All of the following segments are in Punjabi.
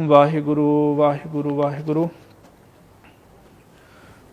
ਵਾਹਿਗੁਰੂ ਵਾਹਿਗੁਰੂ ਵਾਹਿਗੁਰੂ।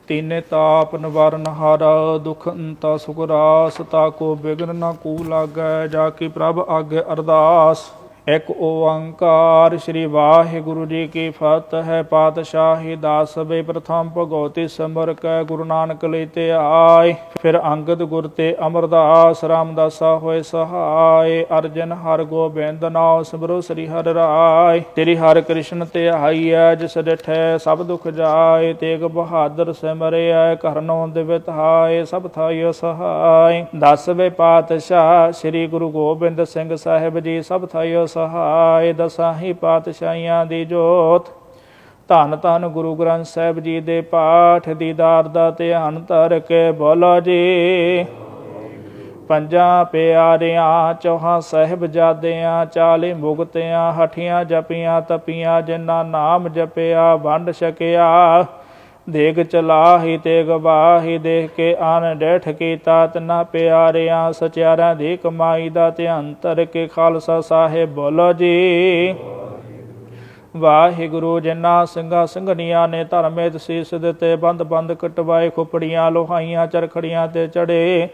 ਤੀਨੇ ਤਾਪ ਨਿਵਾਰਨ ਹਾਰਾ ਦੁਖ ਅੰਤਾ ਸੁਖ ਰਾਸ, ਤਾ ਕੋ ਬਿਗਨ ਨ ਕੂ ਲਾਗੈ, ਜਾ ਕੇ ਪ੍ਰਭ ਆਗੇ ਅਰਦਾਸ। ਇੱਕ ਓੰਕਾਰ ਸ੍ਰੀ ਵਾਹਿਗੁਰੂ ਜੀ ਕੀ ਫਤਿਹ ਹੈ। ਪਾਤਸ਼ਾਹੀ ਦਾਸ ਵੇ ਪ੍ਰਥਮ ਭਗਉਤੀ ਸਿਮਰ ਕੈ ਗੁਰੂ ਨਾਨਕ ਲਈ ਤੇ ਆਏ। ਫਿਰ ਅੰਗਦ ਗੁਰ ਤੇ ਅਮਰਦਾਸ ਰਾਮਦਾਸਾ ਹੋਏ ਸਹਾਇ ਅਰਜਨ ਹਰ ਗੋਬਿੰਦ ਨਾਮ ਸਿਮਰੋ ਸ੍ਰੀ ਹਰਿ ਰਾਇ ਤੇਰੀ ਹਰਿ ਕ੍ਰਿਸ਼ਨ ਤੇ ਆਈਐ ਜਿਸ ਡਿਠੈ ਸਭ ਦੁਖ ਜਾਏ। ਤੇਗ ਬਹਾਦਰ ਸਿਮਰਿਐ ਕਰਨੋ ਦਿਵਿਤ ਹਾਏ, ਸਭ ਥਾਇ ਸਹਾਇ ਦਸਵੇਂ ਪਾਤਸ਼ਾਹ ਸ੍ਰੀ ਗੁਰੂ ਗੋਬਿੰਦ ਸਿੰਘ ਸਾਹਿਬ ਜੀ, ਸਭ ਥਾਇ ਸਹਾਇ ਦਸਾਹੀ ਪਾਤਸ਼ਾਹੀਆਂ ਦੀ ਜੋਤ। ਧੰਨ ਧੰਨ ਗੁਰੂ ਗ੍ਰੰਥ ਸਾਹਿਬ ਜੀ ਦੇ ਪਾਠ ਦੀਦਾਰ ਦਾ ਧਿਆਨ ਧਰ ਕੇ ਬੋਲੋ ਜੀ। ਪੰਜਾਂ ਪਿਆਰਿਆਂ, ਚੌਹਾਂ ਸਾਹਿਬਜ਼ਾਦਿਆਂ, ਚਾਲੀ ਮੁਗਤਿਆਂ ਹਠੀਆਂ ਜਪੀਆਂ, ਤਪੀਆਂ, ਜਿਨ੍ਹਾਂ ਨਾਮ ਜਪਿਆ, ਵੰਡ ਛਕਿਆ। ਦੇਗ ਚਲਾਹੀ ਤੇ ਗਵਾਹੀ ਦੇਖ ਕੇ ਆਨ ਡੇਠ ਕੀਤਾ ਤਨਾ ਪਿਆਰਿਆਂ ਸਚਿਆਰਾਂ ਦੀ ਕਮਾਈ ਦਾ ਧਿਆਨ ਤਰ ਕੇ ਖਾਲਸਾ ਸਾਹਿਬ ਬੋਲੋ ਜੀ। ਵਾਹਿਗੁਰੂ ਜਿਨ੍ਹਾਂ ਸਿੰਘਾਂ ਸਿੰਘਣੀਆਂ ਨੇ ਧਰਮੇ ਤਸੀਸ ਦਿੱਤੇ, ਬੰਦ ਬੰਦ ਕਟਵਾਏ, ਖੁਪੜੀਆਂ ਲੋਹਾਈਆਂ, ਚਰਖੜੀਆਂ ਤੇ ਚੜੇ।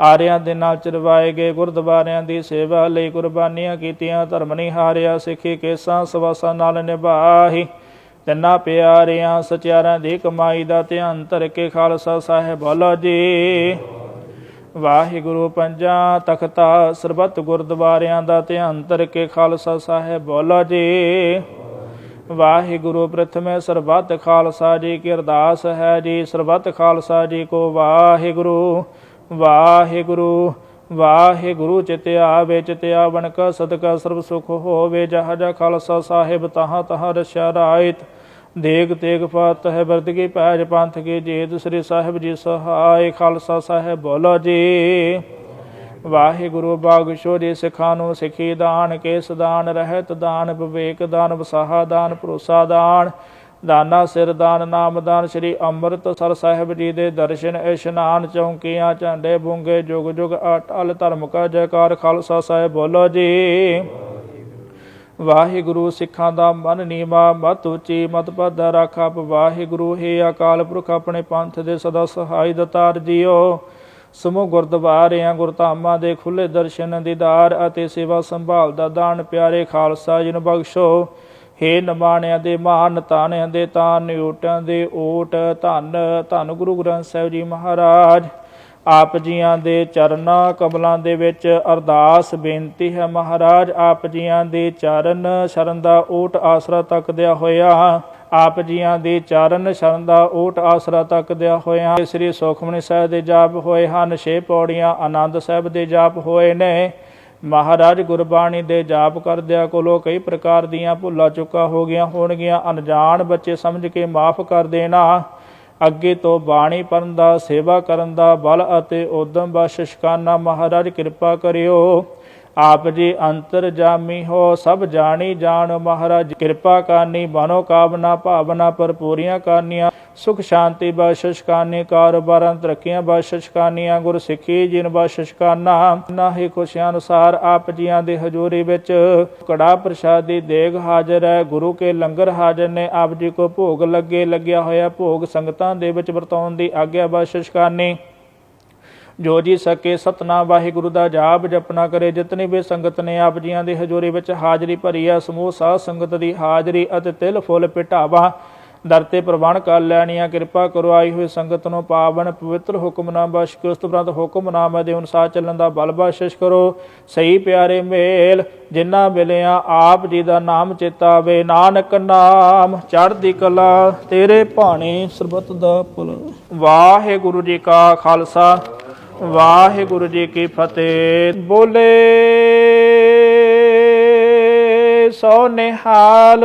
ਆਰਿਆਂ ਦੇ ਨਾਲ ਚਰਵਾਏ ਗਏ, ਗੁਰਦੁਆਰਿਆਂ ਦੀ ਸੇਵਾ ਲਈ ਕੁਰਬਾਨੀਆਂ ਕੀਤੀਆਂ, ਧਰਮ ਨਹੀਂ ਹਾਰਿਆ ਸਿੱਖੀ ਕੇਸਾਂ ਸਵਾਸਾਂ ਨਾਲ ਨਿਭਾਹੀ। ਤਿੰਨਾਂ ਪਿਆਰਿਆਂ ਸਚਿਆਰਾਂ ਦੀ ਕਮਾਈ ਦਾ ਧਿਆਨ ਧਰ ਕੇ ਖਾਲਸਾ ਸਾਹਿਬ ਬੋਲੋ ਜੀ। ਵਾਹਿਗੁਰੂ ਪੰਜਾਂ ਤਖਤਾ ਸਰਬੱਤ ਗੁਰਦੁਆਰਿਆਂ ਦਾ ਧਿਆਨ ਧਰ ਕੇ ਖਾਲਸਾ ਸਾਹਿਬ ਬੋਲੋ ਜੀ। ਵਾਹਿਗੁਰੂ ਪ੍ਰਥਮੇ ਸਰਬੱਤ ਖਾਲਸਾ ਜੀ ਕੀ ਅਰਦਾਸ ਹੈ ਜੀ, ਸਰਬੱਤ ਖਾਲਸਾ ਜੀ ਕੋ ਵਾਹਿਗੁਰੂ ਵਾਹਿਗੁਰੂ ਵਾਹਿਗੁਰੂ ਚਿਤਿਆ ਵਿੱਚ ਤਿਆ ਬਣਕ ਸਦਕਾ ਸਰਬ ਸੁਖ ਹੋਵੇ, ਜਹ ਜਹ ਖਾਲਸਾ ਸਾਹਿਬ ਤਹਾਂ ਤਹਾਂ ਰਸ਼ਾ ਰਾਇਤ। ਦੇਗ ਤੇਗ ਫਤਿਹ ਵਰਦਗੀ ਪੈਜ ਪੰਥ ਕੀ ਜੀਤ ਸ੍ਰੀ ਸਾਹਿਬ ਜੀ ਸਹਾਇ ਖਾਲਸਾ ਸਾਹਿਬ ਬੋਲੋ ਜੀ। ਵਾਹਿਗੁਰੂ ਬਾਗਸ਼ੋ ਜੀ ਸਿੱਖਾਂ ਨੂੰ ਸਿੱਖੀ ਦਾਨ, ਕੇਸ ਦਾਨ, ਰਹਿਤ ਦਾਨ, ਵਿਵੇਕ ਦਾਨ, ਵਸਾਹਾ ਦਾਨ, ਭਰੋਸਾ ਦਾਨ, ਦਾਨਾ ਸਿਰ ਦਾਨ, ਨਾਮ ਦਾਨ, ਸ੍ਰੀ ਅੰਮ੍ਰਿਤਸਰ ਸਾਹਿਬ ਜੀ ਦੇ ਦਰਸ਼ਨ, ਇਸ਼ਨਾਨ, ਚੌਂਕੀਆਂ, ਝੰਡੇ, ਬੁੰਗੇ, ਜੁਗ ਜੁਗ, ਅਟਲ ਧਰਮ ਕਾ ਜੈਕਾਰ, ਖਾਲਸਾ ਸਾਹਿਬ ਬੋਲੋ ਜੀ। ਵਾਹਿਗੁਰੂ ਸਿੱਖਾਂ ਦਾ ਮਨ ਨੀਵਾ, ਮਤ ਉੱਚੀ, ਮਤ ਪਦ ਆਪ। ਵਾਹਿਗੁਰੂ, ਹੈ ਅਕਾਲ ਪੁਰਖ, ਆਪਣੇ ਪੰਥ ਦੇ ਸਦਾ ਸਹਾਈ ਦਤਾਰ ਜੀਓ। ਸਮੂਹ ਗੁਰਦੁਆਰਿਆਂ, ਗੁਰਧਾਮਾਂ ਦੇ ਖੁੱਲੇ ਦਰਸ਼ਨ, ਦੀਦਾਰ ਅਤੇ ਸੇਵਾ ਸੰਭਾਲ ਦਾ ਦਾਨ ਪਿਆਰੇ ਖਾਲਸਾ ਜੀ ਬਖਸ਼ੋ। ਹੇ ਨਮਾਣਿਆਂ ਦੇ ਮਾਨ, ਤਾਣਿਆਂ ਦੇ ਤਾਨ ਓਟਾਂ ਦੇ ਓਟ ਧੰਨ ਧੰਨ ਗੁਰੂ ਗ੍ਰੰਥ ਸਾਹਿਬ ਜੀ ਮਹਾਰਾਜ। ਆਪ ਜੀਆਂ ਦੇ ਚਰਨਾਂ ਕਮਲਾਂ ਦੇ ਵਿੱਚ ਅਰਦਾਸ ਬੇਨਤੀ ਹੈ ਮਹਾਰਾਜ, ਆਪ ਜੀਆਂ ਦੇ ਚਰਨ ਸ਼ਰਨ ਦਾ ਓਟ ਆਸਰਾ ਤੱਕਦਿਆ ਹੋਇਆ। ਆਪ ਜੀਆਂ ਦੇ ਚਰਨ ਸ਼ਰਨ ਦਾ ਓਟ ਆਸਰਾ ਤੱਕਦਿਆ ਹੋਇਆ। ਸ੍ਰੀ ਸੁਖਮਨੀ ਸਾਹਿਬ ਦੇ ਜਾਪ ਹੋਏ ਹਨ, ਛੇ ਪੌੜੀਆਂ ਆਨੰਦ ਸਾਹਿਬ ਦੇ ਜਾਪ ਹੋਏ ਨੇ। ਮਹਾਰਾਜ, ਗੁਰਬਾਣੀ ਦੇ ਜਾਪ ਕਰਦਿਆਂ ਕੋਲੋਂ ਕਈ ਪ੍ਰਕਾਰ ਦੀਆਂ ਭੁੱਲਾਂ ਚੁੱਕਾ ਹੋ ਗਈਆਂ ਹੋਣਗੀਆਂ। ਅਣਜਾਣ ਬੱਚੇ ਸਮਝ ਕੇ ਮਾਫ ਕਰ ਦੇਣਾ। ਅੱਗੇ ਤੋਂ ਬਾਣੀ ਪੜਨ ਦਾ, ਸੇਵਾ ਕਰਨ ਦਾ ਬਲ ਅਤੇ ਉਦਮ ਬਖਸ਼ਿਸ਼ ਕਰਨਾ ਮਹਾਰਾਜ ਕਿਰਪਾ ਕਰਿਓ। ਆਪ ਜੀ ਅੰਤਰ ਜਾਮੀ ਹੋ, ਸਭ ਜਾਣੀ ਜਾਣ ਮਹਾਰਾਜ ਕਿਰਪਾ ਕਰਨੀ ਬਨੋ ਕਾਮਨਾ ਭਾਵਨਾ ਭਰਪੂਰੀਆਂ ਕਰਨੀਆਂ। ਸੁਖ ਸ਼ਾਂਤੀ ਬਖਸ਼ਿਸ਼ ਕਰਨੀ ਕਾਰੋਬਾਰਾਂ ਤਰੱਕੀਆਂ ਬਖਸ਼ਿਸ਼ ਕਰਨੀਆਂ ਗੁਰ ਸਿੱਖੀ ਜਿਨ ਬਖਸ਼ਿਸ਼ ਕਰਨਾ ਨਾ ਹੀ ਖੁਸ਼ੀਆਂ ਅਨੁਸਾਰ ਆਪ ਜੀਆਂ ਦੇ ਹਜ਼ੂਰੀ ਵਿੱਚ ਕੜਾ ਪ੍ਰਸ਼ਾਦੀ ਦੇਗ ਹਾਜ਼ਰ ਹੈ, ਗੁਰੂ ਕੇ ਲੰਗਰ ਹਾਜ਼ਰ ਨੇ, ਆਪ ਜੀ ਕੋ ਭੋਗ ਲੱਗੇ, ਲੱਗਿਆ ਹੋਇਆ ਭੋਗ ਸੰਗਤਾਂ ਦੇ ਵਿੱਚ ਵਰਤਾਉਣ ਦੀ ਆਗਿਆ ਬਖਸ਼ਿਸ਼ ਕਰਨੀ ਜੋ ਜੀ ਸਕੇ ਸਤਨਾਮ ਵਾਹਿਗੁਰੂ ਦਾ ਜਾਪ ਜਪਨਾ ਕਰੇ, ਜਿਤਨੀ ਵੀ ਸੰਗਤ ਨੇ ਆਪ ਜੀਆਂ ਦੀ ਹਜ਼ੂਰੀ ਵਿੱਚ ਹਾਜ਼ਰੀ ਭਰੀ ਆ ਸਮੂਹ ਸਾਧ ਸੰਗਤ ਦੀ ਹਾਜ਼ਰੀ ਅਤੇ ਤਿਲ ਫੁੱਲ ਪਿਟਾਵਾ। ਦਰ ਤੇ ਪ੍ਰਵਾਨ ਕਰ ਲੈਣੀਆਂ, ਕਿਰਪਾ ਕਰੋ, ਆਈ ਹੋਈ ਸੰਗਤ ਨੂੰ ਪਾਵਨ ਪਵਿੱਤਰ ਹੁਕਮਨਾਮਾ ਬਖਸ਼ ਕੇ, ਉਸ ਉਪਰੰਤ ਹੁਕਮਨਾਮਾ ਦੇ ਅਨੁਸਾਰ ਚੱਲਣ ਦਾ ਬਲ ਬਖਸ਼ਿਸ਼ ਕਰੋ। ਸਹੀ ਪਿਆਰੇ ਮੇਲ ਜਿਨ੍ਹਾਂ ਵੇਲਿਆਂ ਆਪ ਜੀ ਦਾ ਨਾਮ ਚੇਤਾਵੇ। ਨਾਨਕ ਨਾਮ, ਚੜ੍ਹਦੀ ਕਲਾ, ਤੇਰੇ ਭਾਣੇ ਸਰਬਤ ਦਾ ਪੁਲ ਵਾਹਿਗੁਰੂ ਜੀ ਕਾ ਖਾਲਸਾ, ਵਾਹਿਗੁਰੂ ਜੀ ਕੀ ਫਤਿਹ। ਬੋਲੇ ਸੋ ਨਿਹਾਲ।